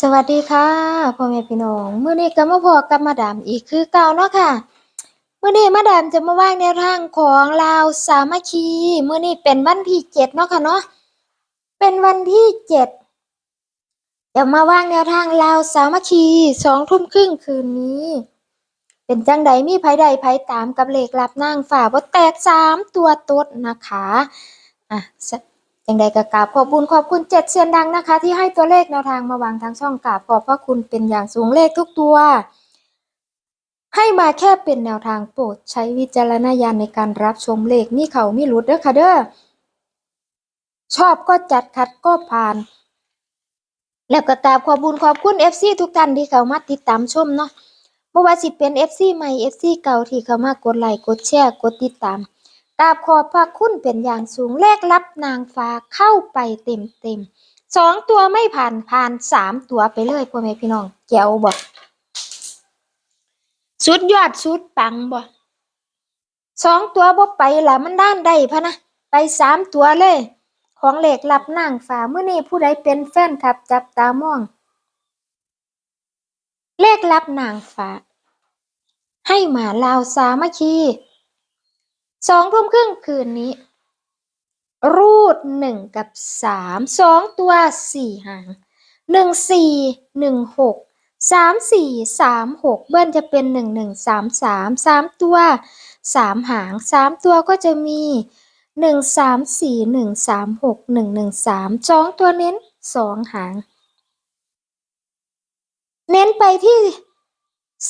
สวัสดีค่ะพ่อแม่พี่น้องเมื้อนี้ก็มาพอกับมาดามอีกคือเก่าเนาะค่ะเมื้อนี้มาดามจะมาว่างแนวทางของลาวสามัคคีมื้อนี้เป็นวันที่เจ็ดเนาะค่ะเนาะเป็นวันที่เจ็ดจะมาว่างแนวทางลาวสามัคคีสองทุ่มครึ่งคืนนี้ เป็นจังใดมีไผใดไผตามกับเลขลับนางฝ่าบ่าแตกสามตัวตดนะคะอะ ย่างใดก็กราบขอบคุญขอบคุณเจ็ดเซียนดังนะคะ ที่ให้ตัวเลขแนวทางมาวางทางช่องกราบขอบพระคุณเป็นอย่างสูงเลขทุกตัว ให้มาแค่เป็นแนวทางโปรดใช้วิจารณญาณในการรับชมเลขนี่เขาไม่หลุดเด้อค่ะเด้อชอบก็จัดขัดก็ผ่าน แล้วก็กราบขอบคุญขอบคุณ FC ทุกท่านที่เข้ามาติดตามชมเนาะบ่อว่าสิเป็น FC ใหม่ FC เก่าที่เข้ามากดไลค์กดแชร์กดติดตาม กราบขอบพระคุณเป็นอย่างสูงเลขลับนางฟ้าเข้าไปเต็มเต็มสองตัวไม่ผ่านผ่านสามตัวไปเลยพ่อแม่พี่น้องแก้วบ่สุดยอดสุดปังบ่สองตัวบ่ไปละมันด้านได้พะนะไปสามตัวเลย ของเหลขลับนางฟ้าเมื่อนี้ผู้ใดเป็นแฟนคลับจับตามองเลขลับนางฟ้า ให้หมาลาวสามัคคี สองทุ่มครึ่งคืนนี้ รูดหนึ่งกับสามสองตัวสี่หางหนึ่งสี่หนึ่งหกสามสี่สามหกเบิ้ลจะเป็นหนึ่งหนึ่งสามสามสามตัวสามหางสามตัวก็จะมีหนึ่งสามสี่หนึ่งสามหกหนึ่งหนึ่งสามสองตัวเน้นสองหาง เน้นไปที่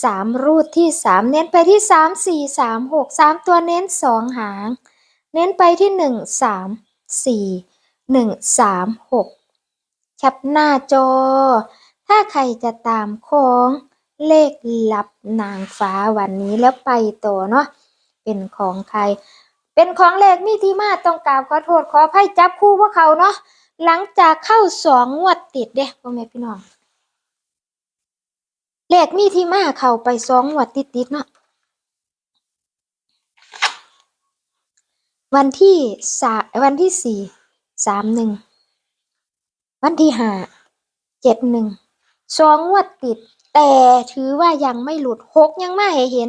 สามรูดที่สามเน้นไปที่สามสี่สามหกสามตัวเน้นสองหาง เน้นไปที่หนึ่งสามสี่หนึ่งสามหกแคปหน้าจอ ถ้าใครจะตามของเลขลับนางฟ้าวันนี้แล้วไปต่อเนาะเป็นของใคร เป็นของเลขมีที่มาต้องกราบขอโทษขออภัยจับคู่พวกเขาเนาะหลังจากเข้าสองงวดติดเด้พ่อแม่พี่น้อง เลขมีที่มาเข้าไปสองงวดติดๆเนาะวันที่สาวันที่สี่สามหนึ่งวันที่ห้าเจ็ดหนึ่งสองงวดติด แต่ถือว่ายังไม่หลุดหกยังไม่เห็น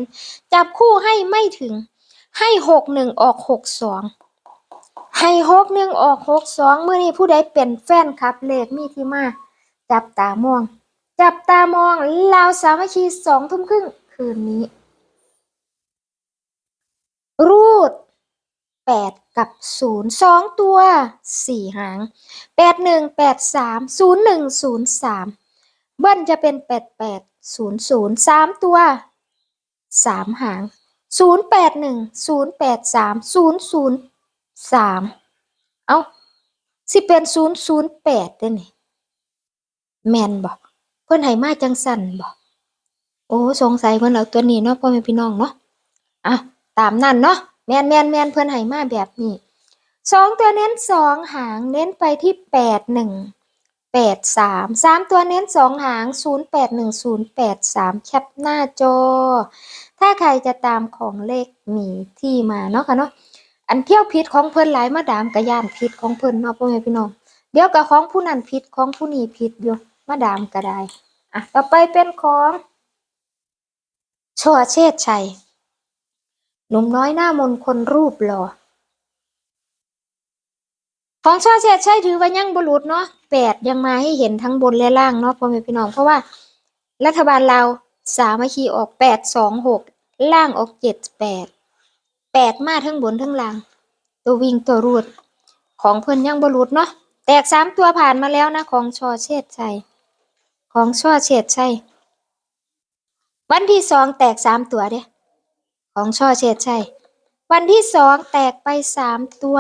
จับคู่ให้ไม่ถึง ให้หกหนึ่งออกหกสองให้หกหนึ่งออกหกสองเมื่อนี้ผู้ใดเป็นแฟนครับเลขมีที่มา จับตามอง จับตามองลาวสามัคคีสองทุ่มครึ่งคืนนี้ รูดแปดกับศูนย์สองตัวสี่หางแปดหนึ่งแปดสามศูนย์หนึ่งศูนย์สามเบิ้ลจะเป็นแปดแปดศูนย์ศูนย์สามตัวสามหางศูนย์แปดหนึ่งศูนย์แปดสามศูนย์ศูนย์สามเอาสิเป็นศูนย์ศูนย์แปดเด้อนี่แมนบอก พิ่นให้มาจังสันบอกโอ้สงสัยเพิ่นเอาตัวนี้เนาะพ่อแม่พี่น้องเนาะอะตามนั่นเนาะแมนแมนแมนเพื่อนให้มาแบบนี้สองตัวเน้นสองหางเน้นไปที่แปดหนึ่งแปดสามสามตัวเน้นสองหางศูนย์แปดหนึ่งศูนย์แปดสามแคปหน้าจอ ถ้าใครจะตามของเลขมีที่มาเนาะค่ะเนาะอันเที่ยวพิษของเพื่อนหลายมาดามกระยานพิษของเพื่อนเนาะพ่อแม่พี่น้องเดี๋ยวกับของผู้นั้นพิษของผู้นี้พิษอยู่ มาดามก็ได้ อะ ต่อไปเป็นของชัวเชษชัยหนุ่มน้อยหน้ามนต์คนรูปหล่อของชาเชษใช่ถือว่ายังบรุษเนาะแปดยังมาให้เห็นทั้งบนและล่างเนาะพ่อแม่พี่น้องเพราะว่า รัฐบาลเราวสามัคคีออกแปดสองหกล่างออกเจ็ดแปดแปดมาทั้งบนทั้งล่าง ตัววิ่งตัวรูดของเพิ่นยังบรุษเนาะแตกสามตัวผ่านมาแล้วนะของชอเชษชัย ของช่อเชษชัยวันที่สองแตกสามตัวเด้ของช่อเชษใช่ วันที่สองแตกไปสามตัว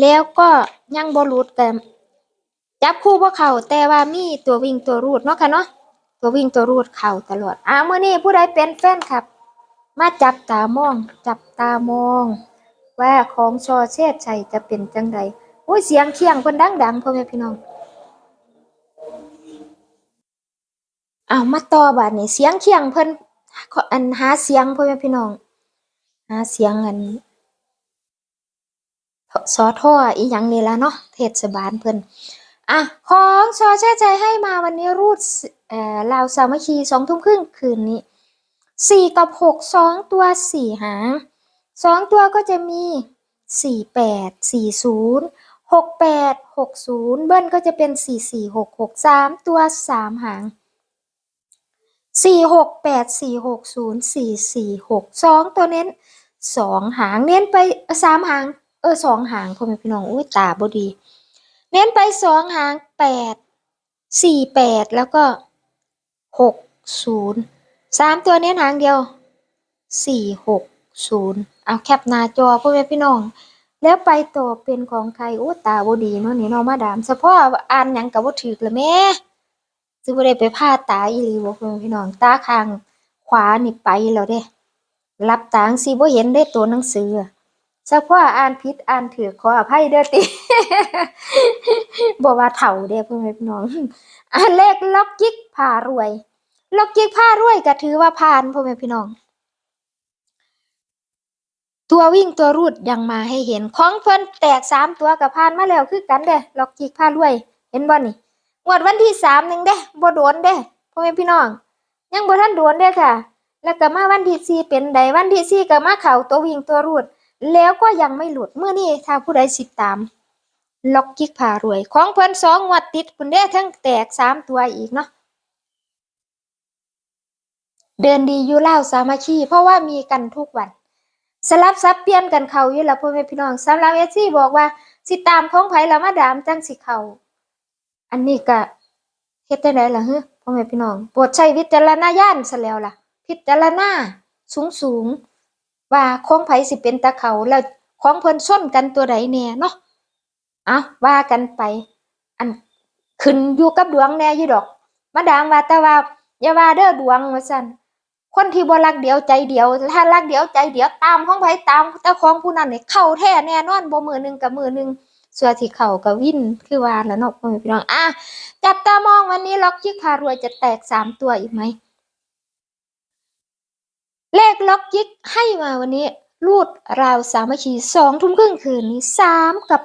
แล้วก็ยังบรุษแต่จับคู่พวกเขาแต่ว่ามีตัววิ่งตัวรูดเนาะค่ะเนาะตัววิ่งตัวรูดเข่าตลอดอ่าเมื่อนี้ผู้ใดเป็นแฟนครับ มาจับตามอง จับตามอง ว่าของชอเชษชัยจะเป็นจังใดโอ้ยเสียงเคียงคนดังๆพ่อแม่พี่น้อง เอามาต่อบาดนี้เสียงเคียงเพิ่นออันหาเสียงพ่อแม่พี่น้อง หาเสียงอันสอท่ออีหยังนี่ละเนาะเทศบาลเพิ่นอะของชอแช่ใจให้มาวันนี้รูดเอ่อลาวสามัคคีสองทุ่มครึ่งคืนนี้สี่กับหกสองตัวสี่หางสองตัวก็จะมีสี่แปดสี่ศูนย์หกแปดหกศูนย์เบิ้ลก็จะเป็นสี่สี่หกหกสามตัวสามหาง สี่หกแปดสี่หกศูนย์สี่สี่หกสองตัวเน้นสองหางเน้นไปสามหาง เออสองหางพ่อแม่พี่น้องอุ้ยตาบดี เน้นไปสองหางแปดสี่แปดแล้วก็หกศูนย์สามตัวเน้นหางเดียวสี่หกศูนย์เอาแคปหน้าจอพ่อแม่พี่น้อง แล้วไปต่อเป็นของใครโอ้ตาบดีเนาะนี่เนาะมาดามเฉพาะอ่านหยังกับว่าถือละแม่ ซึ่งบ่ได้ไปพาตาอีหลีบ่พ่อแม่พี่น้องตาข้างขวานี่ไปแล้วเด้รับตาจั่งสิบ่เห็นได้ตัวหนังสือเฉพาะอ่านผิดอ่านถือขออภัยเด้อติบอกว่าเถ่าเด้อพ่อแม่พี่น้องอันเลขล็อกยิกพารวยล็อกยิกพารวยก็ถือว่าผ่านพ่อแม่พี่น้อง ตัววิ่งตัวรูดยังมาให้เห็นของเพิ่นแตกสามตัวกับผ่านมาแล้วคือกันเด้ล็อกยิกพารวย เห็นบ่นี่ งวดวันที่สามหนึ่งเด้บ่โดนเด้พ่อแม่พี่น้อง ยังบ่ทันโดนเด้ค่ะ แล้วก็มาวันที่สี่เป็นใดวันที่สี่ก็มาเข่าตัววิ่งตัวรูด แล้วก็ยังไม่หลุดเมื่อนี้ถ้าผู้ใดสิบตาม ล็อกกิกพารวย ของเพิ่นสองงวดติดคุณเด้ทั้งแตกสามตัวอีกเนาะเดินดีอยู่เล่าสามัคคีเพราะว่ามีกันทุกวันสลับซับเปลี่ยนกันเขาอยู่แล้วพ่อแม่พี่น้องสำหรับเอซี่บอกว่า สิตามของไผละมาดามจังสิเขา อันนี้ก็เฮ็ดได้ไดล่ะฮะพ่อแม่พี่น้องโปรดใช้วิจารณญาณซะแล้วล่ะ พิจารณาสูงสูงว่าของไผสิเป็นตะเขาแล้วของเพิ่นส้นกันตัวใดแน่เนาะเอาว่ากันไป อันขึ้นอยู่กับดวงแน่อยู่ดอก มาดามว่าแต่ว่าอย่าว่าเด้อดวงว่าซั่นคนที่บ่รักเดียวใจเดียว ถ้ารักเดียวใจเดียวตามของไผตามแต่ของผู้นั้นนี่เข้าแท้แน่นอนบ่มือหนึงกับมือหนึง ส่วนที่เข้าก็วินคือว่าแล้วเนาะพ่อแม่พี่น้องอะจับตามองวันนี้ล็อกยิกพารวยจะแตกสามตัวอีกไหมเลขล็อกยิกให้มาวันนี้รูดราวสามัคคีสองทุ่มครึ่งคืนนี้สามกับ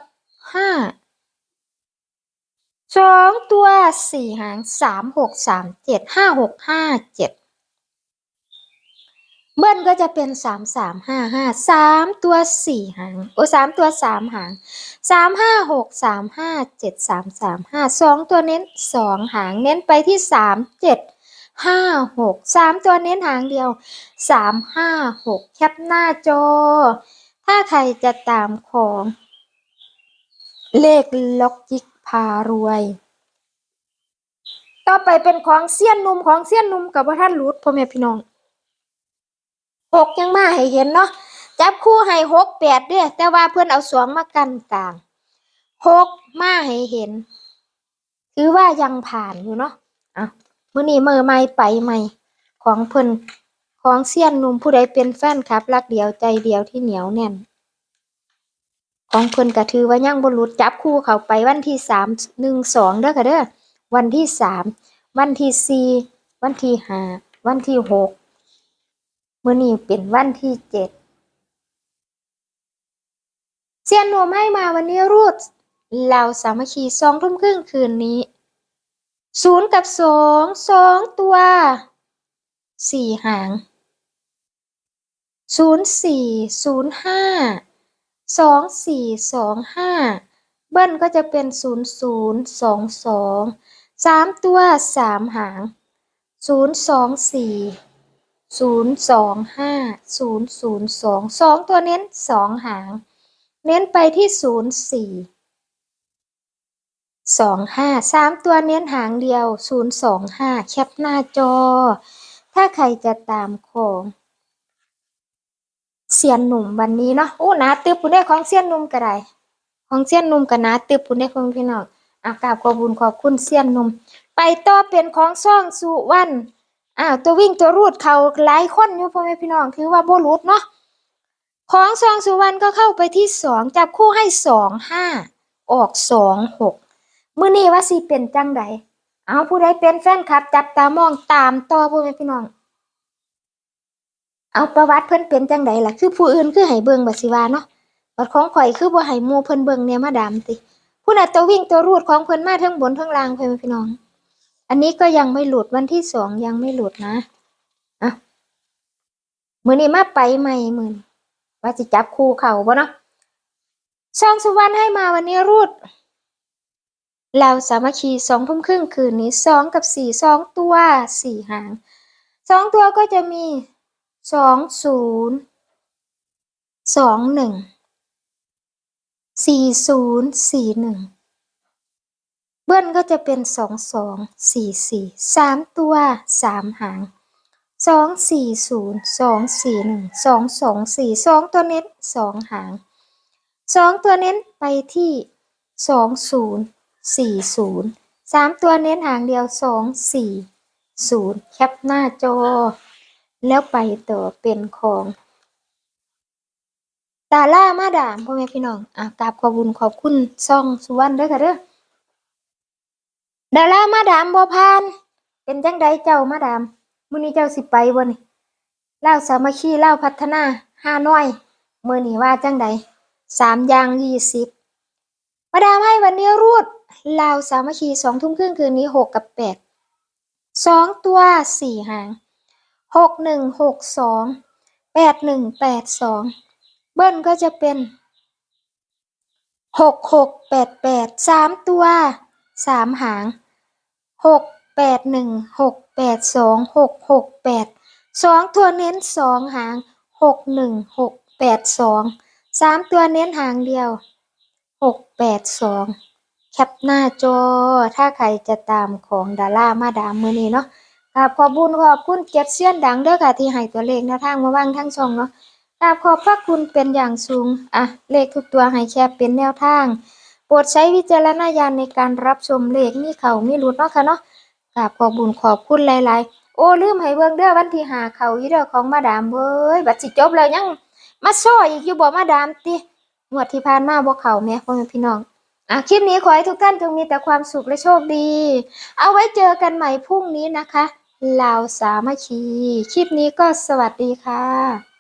ห้าสองตัวสี่หางสามหกสามเจ็ดห้าหกห้าเจ็ด เบิ้ลก็จะเป็นสามสามห้าห้าสามตัวสี่หางโอ้สามตัวสามหางสามห้าหกสามห้าเจ็ดสามสามห้าสองตัวเน้นสองหางเน้นไปที่สามเจ็ดห้าหกสามตัวเน้นหางเดียวสามห้าหกแคปหน้าจอ ถ้าใครจะตามของ เลขล็อกจิกพารวย ต่อไปเป็นของเสี้ยนนุ่มของเสี้ยนนุ่มกับว่าท่านรูดพ่อแม่พี่น้อง หกยังมาให้เห็นเนาะจับคู่ให้หกแปดเด้อแต่ว่าเพื่อนเอาสองมากันกลางหกมาให้เห็น ถือว่ายังผ่านอยู่เนาะอะมื้อนี้มือใหม่ไปใหม่ของเพิ่นของเสี้ยนนุ่มผู้ใดเป็นแฟนคลับ รักเดียวใจเดียวที่เหนียวแน่น ของเพิ่นก็ถือว่ายังบ่หลุดจับคู่เขาไปวันที่สามหนึ่งสองเด้อค่ะเด้อวันที่สามวันที่สี่วันที่ห้าวันที่หก มื้อนี้เป็นวันที่เจ็ดเซียนหนวมให้มาวันนี้รูดเราสามัคคีสองทุ่มครึ่งคืนนี้ศูนย์กับสองสองตัวสี่หางศูนย์สี่ศูนย์ห้าสองสี่สองห้าเบิ้ลก็จะเป็นศูนย์ศูนย์สองสองสามตัวสามหางศูนย์สองสี่ ศูนย์สองห้าศูนย์ศูนย์สองสองตัวเน้นสองหาง เน้นไปที่ศูนย์สี่สองห้าสามตัวเน้นหางเดียวศูนย์สองห้าแคปหน้าจอ ถ้าใครจะตามของเซียนหนุ่มวันนี้เนาะโอ้นาตึบปุ่นได้ของเซียนหนุ่มก็ได้ของเซียนหนุ่มกับนาตึบปุ่นได้ของพี่น้องอากาบขอบุญขอบคุณเซียนหนุ่ม ไปต่อเป็นของซ่องสุวรรณ อ้าวตัววิ่งตัวรูดเขาหลายคนอยู่พ่อแม่พี่น้องถือว่าโบรูดเนาะของซองสุวรรณก็เข้าไปที่สองจับคู่ให้สองห้าออกสองหกมื้อนี้ว่าสิเป็นจังใดเอาผู้ใดเป็นแฟนคลับ จับตามองตามต่อพ่อแม่พี่น้อง เอาประวัติเพิ่นเป็นจังใดล่ะ คือผู้อื่นคือให้เบิงบัสิวาเนาะบัดของข่อยคือบ่ให้หมูเพิ่นเบิงเนี่ยมาดามติผู้น่ะตัววิ่งตัวรูดของเพิ่นมาทั้งบนทั้งล่างเพิ่พี่น้อง อันนี้ก็ยังไม่หลุดวันที่สองยังไม่หลุดนะอะมือนี้มาไปใหม่มือนว่าจะจับคู่เข่าบ่เนาะช่องสุวรรณให้มาวันนี้รูดเราสามัคคีสองทุ่มครึ่งคืนนี้สองกับสี่สองตัวสี่หางสองตัวก็จะมีสองศูนย์สองหนึ่งสี่ศูนย์สี่หนึ่ง บิ้ลก็จะเป็นสองสองสี่สี่สามตัวสามหางสองสี่ศูนย์สองสี่หนึ่งสองสองสี่สองตัวเน้นสองหางสองตัวเน้นไปที่สองศูนย์สี่ศูนย์สามตัวเน้นหางเดียวสองสี่ศูนย์แคปหน้าจอ แล้วไปต่อเป็นของดาล่ามาดามพ่อแม่พี่น้องอะกราบขอบุญขอบคุณซ่องสุวรรณเด้อค่ะเด้อ ดาล่ามาดามบ่พาน เป็นจังใดเจ้ามาดามมื้อนี้เจ้าสิไปบ่นี่เล่าสามัคคีเล่าพัฒนาห้าน้อยมื้อนี้ว่าจังใดสามอย่างยี่สิบมาดามให้วันนี้รูดลาวสามัคคีสองทุ่มครึ่งคืนนี้หกกับแปดสองตัวสี่หางหกหนึ่งหกสองแปดหนึ่งแปดสองเบิ้ลก็จะเป็นหกหกแปดแปดสามตัว สามหางหกแปดหนึ่งหกแปดสองหกหกแปดสองตัวเน้นสองหางหกหนึ่งหกแปดสองสามตัวเน้นหางเดียวหกแปดสองแคปหน้าจอ ถ้าใครจะตามของดารามาดามมือนี้เนาะกราบขอบุญขอบคุณเกียรติเสี้ยนดังเด้อค่ะที่ให้ตัวเลขแนวทางมาว่างทั้งช่องเนาะกราบขอบพระคุณเป็นอย่างสูง อะ เลขทุกตัวให้แค่เป็นแนวทาง ปรดใช้วิจารณญาณในการรับชมเลขมีเขามีหลุดเนาะค่ะเนาะกราบขอบบุญขอบคุณหลายๆ โอ้ลืมให้เบิ่งเด้อวันที่หาเขาอยู่เด้อของมาดามเว้ยบัดสิจบแล้วยังมาซ้ออีกอยู่บ่มาดามติงวดที่ผ่านมาบ่เขาแม่พ่อแม่พี่น้องอะคลิปนี้ขอให้ทุกท่านจงมีแต่ความสุขและโชคดี เอาไว้เจอกันใหม่พรุ่งนี้นะคะลาวสามัคคี คลิปนี้ก็สวัสดีค่ะ